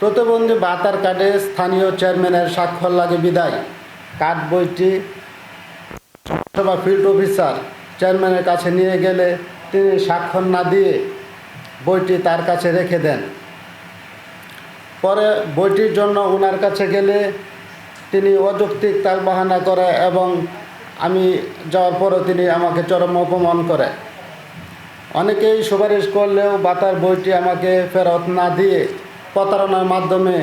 প্রতিবন্ধী বাতার কার্ডে স্থানীয় চেয়ারম্যানের স্বাক্ষর লাগে বিদায়। কার্ড বইটি সভা ফিল্ড অফিসার চেয়ারম্যানের কাছে নিয়ে গেলে তিনি স্বাক্ষর না দিয়ে বইটি তার কাছে রেখে দেন। পরে বইটির জন্য ওনার কাছে গেলে তিনি অযৌক্তিক তাল বাহানা করে এবং আমি যাওয়ার পরও তিনি আমাকে চরম অপমান করে। অনেকেই সুপারিশ করলেও বাতার বইটি আমাকে ফেরত না দিয়ে প্রতারণার মাধ্যমে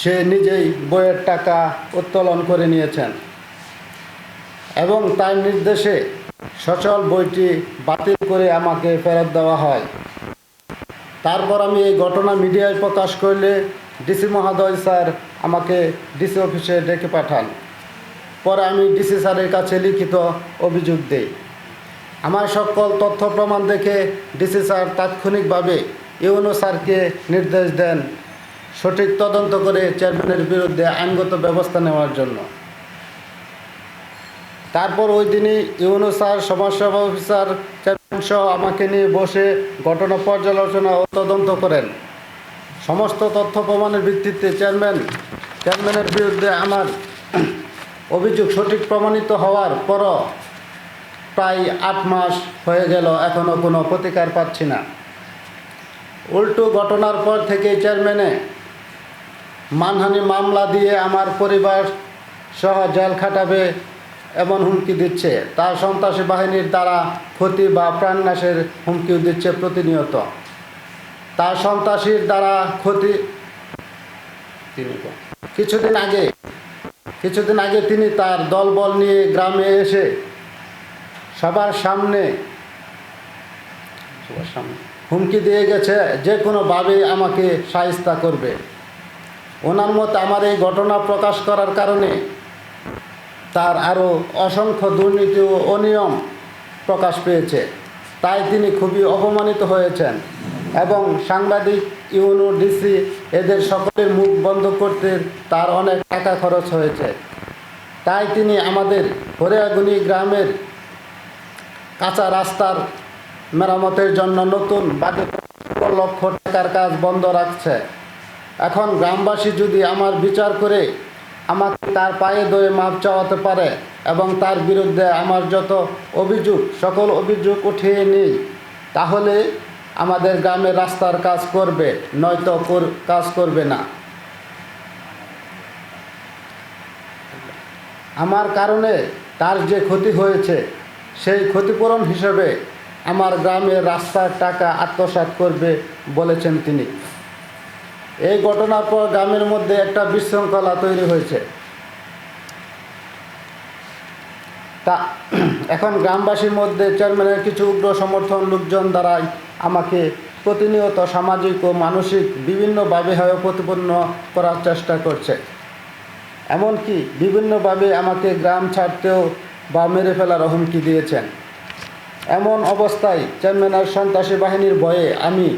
সে নিজেই বইয়ের টাকা উত্তোলন করে নিয়েছেন। এবং তার নির্দেশে সচল বইটি বাতিল করে আমাকে ফেরত দেওয়া হয়। তারপর আমি এই ঘটনা মিডিয়ায় প্রকাশ করলে ডিসি মহোদয় স্যার আমাকে ডিসি অফিসে ডেকে পাঠান। পরে আমি ডিসি স্যারের কাছে লিখিত অভিযোগ দেই। আমার সকল তথ্য প্রমাণ দেখে ডিসি স্যার তাৎক্ষণিকভাবে ইউনো স্যারকে নির্দেশ দেন সঠিক তদন্ত করে চেয়ারম্যানের বিরুদ্ধে আইনগত ব্যবস্থা নেওয়ার জন্য। তারপর ওই দিনই ইউনো স্যার সমাজসেবা অফিসার চেয়ারম্যান সহ আমাকে নিয়ে বসে ঘটনা পর্যালোচনা ও তদন্ত করেন। সমস্ত তথ্য প্রমাণের ভিত্তিতে চেয়ারম্যান, চেয়ারম্যানের বিরুদ্ধে আমার অভিযোগ সঠিক প্রমাণিত হওয়ার পরও প্রায় আট মাস হয়ে গেল, এখনও কোনো প্রতিকার পাচ্ছি না। উল্টো ঘটনার পর থেকে চেয়ারম্যানে মানহানি মামলা দিয়ে আমার পরিবার সহ জেল খাটাবে এমন হুমকি দিচ্ছে। তার সন্ত্রাসী বাহিনীর দ্বারা ক্ষতি বা প্রাণনাশের হুমকিও দিচ্ছে প্রতিনিয়ত। তার সন্ত্রাসীর দ্বারা ক্ষতি কিছুদিন আগে কিছুদিন আগে তিনি তার দলবল নিয়ে গ্রামে এসে সবার সামনে সবার সামনে হুমকি দিয়ে গেছে, যে কোনোভাবেই আমাকে সাহিস্তা করবে। ওনার মতে আমার এই ঘটনা প্রকাশ করার কারণে তার আরও অসংখ্য দুর্নীতি ও অনিয়ম প্রকাশ পেয়েছে। তাই তিনি খুবই অপমানিত হয়েছেন এবং সাংবাদিক, ইউনো, ডিসি এদের সকলের মুখ বন্ধ করতে তার অনেক টাকা খরচ হয়েছে। তাই তিনি আমাদের হরিয়াগুনি গ্রামের কাঁচা রাস্তার মেরামতের জন্য নতুন বাজেট লক্ষ টাকার কাজ বন্ধ রাখছে। এখন গ্রামবাসী যদি আমার বিচার করে, আমাকে তার পায়ে দয়ে মাপ চাওয়াতে পারে এবং তার বিরুদ্ধে আমার যত অভিযোগ, সকল অভিযোগ উঠিয়ে নিই, তাহলে আমাদের গ্রামে রাস্তার কাজ করবে, নয়তো কাজ করবে না। আমার কারণে তার যে ক্ষতি হয়েছে, সেই ক্ষতিপূরণ হিসেবে আমার গ্রামের রাস্তার টাকা আত্মসাৎ করবে বলেছেন তিনি। এই ঘটনার পর গ্রামের মধ্যে একটা বিশৃঙ্খলা তৈরি হয়েছে। তা, এখন গ্রামবাসীর মধ্যে চেয়ারম্যানের কিছু উগ্র সমর্থন লোকজন দ্বারাই আমাকে প্রতিনিয়ত সামাজিক ও মানসিক বিভিন্নভাবে হয় প্রতিপন্ন করার চেষ্টা করছে। এমনকি বিভিন্নভাবে আমাকে গ্রাম ছাড়তেও বা মেরে ফেলার হুমকি দিয়েছেন। এমন অবস্থায় চেয়ারম্যানের সন্ত্রাসী বাহিনীর ভয়ে আমি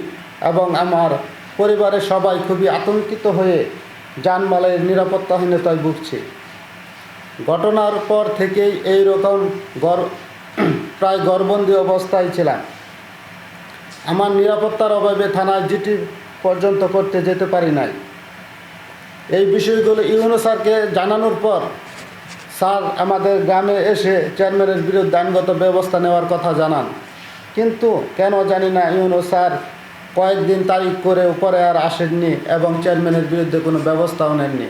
এবং আমার পরিবারের সবাই খুবই আতঙ্কিত হয়ে যানমালের নিরাপত্তাহীনতায় ভুগছি। ঘটনার পর থেকেই এই রকম গর, প্রায় গড়বন্দি অবস্থায় ছিলাম। আমার নিরাপত্তার অভাবে থানায় জিটি পর্যন্ত করতে যেতে পারি নাই। এই বিষয়গুলো ইউনো স্যারকে জানানোর পর স্যার, আমাদের গ্রামে এসে চেয়ারম্যানের বিরুদ্ধে আইনগত ব্যবস্থা নেওয়ার কথা জানান। কিন্তু কেন জানি না ইউনো স্যার, কয়েকদিন তারিখ করে উপরে আর আসেননি এবং চেয়ারম্যানের বিরুদ্ধে কোনো ব্যবস্থাও নেননি।